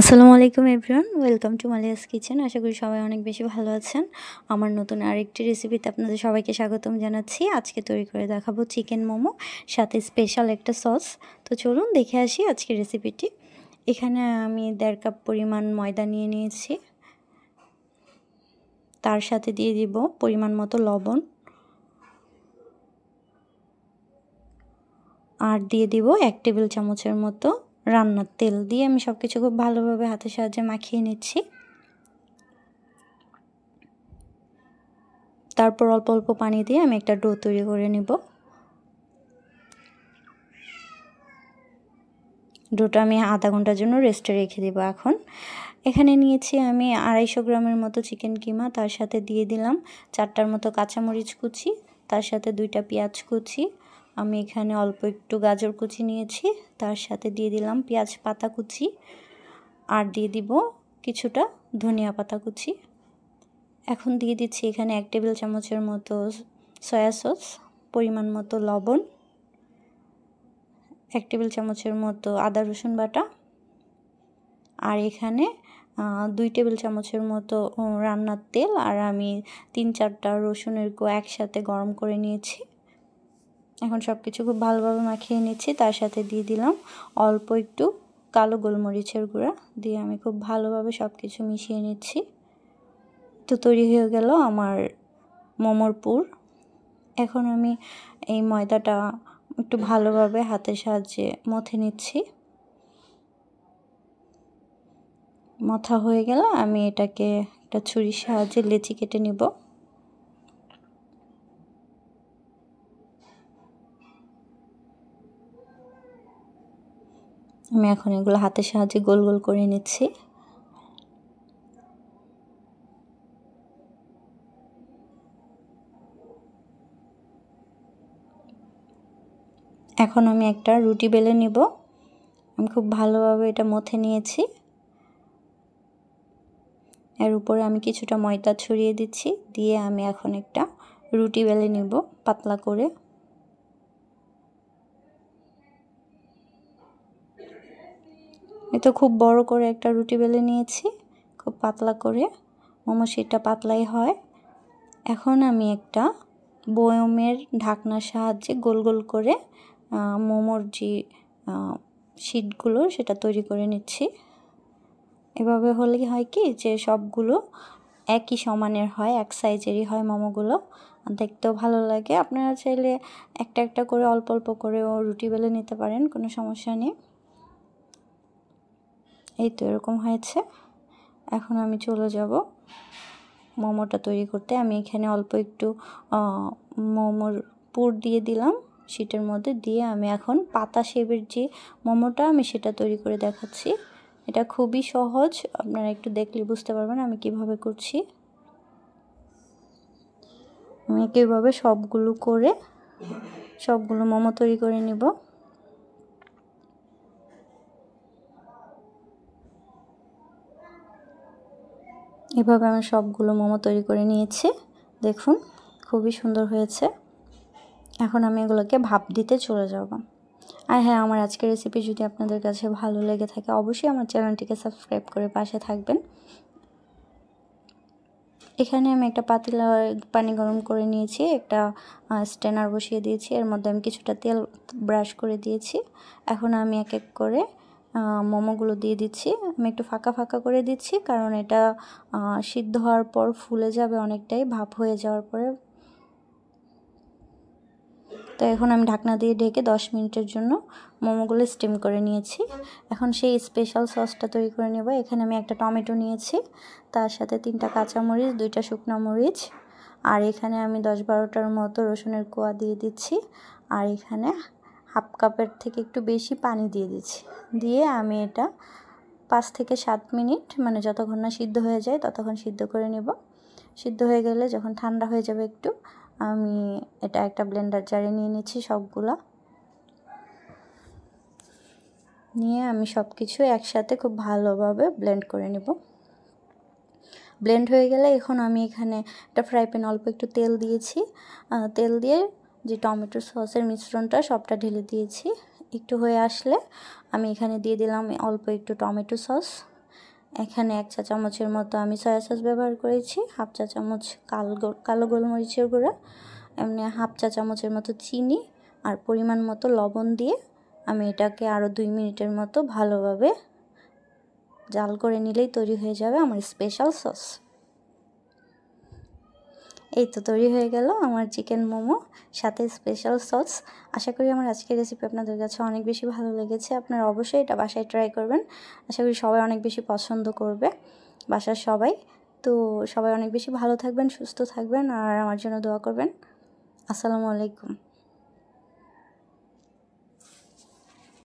আসসালামু আলাইকুম everyone, welcome to Malia's kitchen. আশা করি সবাই অনেক বেশি ভালো আছেন। আমার নতুন আরেকটি রেসিপিতে আপনাদের সবাইকে স্বাগতম জানাচ্ছি। আজকে তৈরি করে দেখাবো চিকেন মোমো, সাথে স্পেশাল একটা সস। তো চলুন দেখে আসি আজকের রেসিপিটি। এখানে আমি দেড় কাপ পরিমাণ ময়দা নিয়ে নিয়েছি। তার সাথে দিয়ে দিব পরিমাণ মতো লবণ। আর দিয়ে দিব এক টেবিল চামচের মতো রান্নার তেল দিয়ে আমি সব কিছু খুব ভালোভাবে হাতের সাহায্যে মাখিয়ে নিচ্ছি। তারপর অল্প অল্প পানি দিয়ে আমি একটা ডো তৈরি করে নিব। ডোটা আমি আধা ঘণ্টার জন্য রেস্টে রেখে দেবো এখন। এখানে নিয়েছি আমি আড়াইশো গ্রামের মতো চিকেন কিমা, তার সাথে দিয়ে দিলাম চারটার মতো কাঁচামরিচ কুচি, তার সাথে দুইটা পেঁয়াজ কুচি আমি এখানে অল্প একটু গাজর কুচি নিয়েছি, তার সাথে দিয়ে দিলাম পেঁয়াজ পাতা কুচি, আর দিয়ে দিব কিছুটা ধনিয়া পাতা কুচি। এখন দিয়ে দিচ্ছি এখানে এক টেবিল চামচের মতো সয়া সস, পরিমাণ মতো লবণ, এক টেবিল চামচের মতো আদা রসুন বাটা, আর এখানে দুই টেবিল চামচের মতো রান্নার তেল, আর আমি তিন চারটা রসুনের কো একসাথে গরম করে নিয়েছি। এখন সব কিছু খুব ভালোভাবে মাখিয়ে নিচ্ছি, তার সাথে দিয়ে দিলাম অল্প একটু কালো গোলমরিচের গুঁড়া দিয়ে আমি খুব ভালোভাবে সব কিছু মিশিয়ে নিচ্ছি। তো তৈরি হয়ে গেল আমার মোমোর পুর। এখন আমি এই ময়দাটা একটু ভালোভাবে হাতের সাহায্যে মথে নিচ্ছি। মথা হয়ে গেল, আমি এটাকে একটা ছুরির সাহায্যে লেচি কেটে নিব। আমি এখন এগুলো হাতের সাহায্যে গোল গোল করে নিচ্ছি। এখন আমি একটা রুটি বেলে নিব। আমি খুব ভালোভাবে এটা মথে নিয়েছি। এর উপরে আমি কিছুটা ময়দা ছড়িয়ে দিচ্ছি। দিয়ে আমি এখন একটা রুটি বেলে নিব পাতলা করে। তো খুব বড় করে একটা রুটি বেলে নিয়েছি, খুব পাতলা করে। মোমো সেটা পাতলাই হয়। এখন আমি একটা বয়মের ঢাকনার সাহায্যে গোল গোল করে মোমোর যে শিটগুলো সেটা তৈরি করে নিচ্ছি। এভাবে হলে হয় কি যে, সবগুলো একই সমানের হয়, এক সাইজেরই হয় মোমোগুলো। দেখতেও ভালো লাগে। আপনারা চাইলে একটা একটা করে অল্প অল্প করেও রুটি বেলে নিতে পারেন, কোনো সমস্যা নেই। এই তো এরকম হয়েছে। এখন আমি চলে যাব মোমোটা তৈরি করতে। আমি এখানে অল্প একটু মোমোর পুর দিয়ে দিলাম শীটের মধ্যে। দিয়ে আমি এখন পাতা শেপের যে মোমোটা আমি সেটা তৈরি করে দেখাচ্ছি। এটা খুবই সহজ। আপনারা একটু দেখলে বুঝতে পারবেন আমি কীভাবে করছি। আমি কীভাবে সবগুলো করে, সবগুলো মোমো তৈরি করে নেব। এভাবে আমি সবগুলো মোমো তৈরি করে নিয়েছি। দেখুন, খুবই সুন্দর হয়েছে। এখন আমি এগুলোকে ভাপ দিতে চলে যাব। আর হ্যাঁ আমার আজকের রেসিপি যদি আপনাদের কাছে ভালো লেগে থাকে, অবশ্যই আমার চ্যানেলটিকে সাবস্ক্রাইব করে পাশে থাকবেন। এখানে আমি একটা পাতিলা পানি গরম করে নিয়েছি, একটা স্ট্যানার বসিয়ে দিয়েছি। এর মধ্যে আমি কিছুটা তেল ব্রাশ করে দিয়েছি। এখন আমি এক এক করে মোমোগুলো দিয়ে দিচ্ছি। আমি একটু ফাঁকা ফাঁকা করে দিচ্ছি, কারণ এটা সিদ্ধ হওয়ার পর ফুলে যাবে অনেকটাই, ভাপ হয়ে যাওয়ার পরে। তো এখন আমি ঢাকনা দিয়ে ঢেকে দশ মিনিটের জন্য মোমোগুলো স্টিম করে নিয়েছি। এখন সেই স্পেশাল সসটা তৈরি করে নেব। এখানে আমি একটা টমেটো নিয়েছি, তার সাথে তিনটা কাঁচামরিচ, দুইটা শুকনো মরিচ, আর এখানে আমি দশ বারোটার মতো রসুনের কোয়া দিয়ে দিচ্ছি। আর এখানে হাফ কাপের থেকে একটু বেশি পানি দিয়ে দিচ্ছি। দিয়ে আমি এটা পাঁচ থেকে সাত মিনিট মানে যতক্ষণ না সিদ্ধ হয়ে যায় ততক্ষণ সিদ্ধ করে নেব। সিদ্ধ হয়ে গেলে যখন ঠান্ডা হয়ে যাবে একটু, আমি এটা একটা ব্লেন্ডার জারে নিয়ে নিচ্ছি সবগুলা। নিয়ে আমি সব কিছু একসাথে খুব ভালোভাবে ব্লেন্ড করে নেব। ব্লেন্ড হয়ে গেলে এখন আমি এখানে একটা ফ্রাই প্যান অল্প একটু তেল দিয়েছি। তেল দিয়ে যে টমেটো সসের মিশ্রণটা সবটা ঢেলে দিয়েছি। একটু হয়ে আসলে আমি এখানে দিয়ে দিলাম অল্প একটু টমেটো সস। এখানে এক চা চামচের মতো আমি সয়া সস ব্যবহার করেছি, হাফ চা চামচ কালো কালো গোলমরিচের গুঁড়া, এমনি হাফ চা চামচের মতো চিনি আর পরিমাণ মতো লবণ দিয়ে আমি এটাকে আরও দুই মিনিটের মতো ভালোভাবে জাল করে নিলেই তৈরি হয়ে যাবে আমার স্পেশাল সস। এই তো তৈরি হয়ে গেল আমার চিকেন মোমো, সাথে স্পেশাল সস আশা করি আমার আজকের রেসিপি আপনাদের কাছে অনেক বেশি ভালো লেগেছে। আপনারা অবশ্যই এটা বাসায় ট্রাই করবেন। আশা করি সবাই অনেক বেশি পছন্দ করবে, বাসার সবাই। তো সবাই অনেক বেশি ভালো থাকবেন, সুস্থ থাকবেন, আর আমার জন্য দোয়া করবেন। আসসালামু আলাইকুম।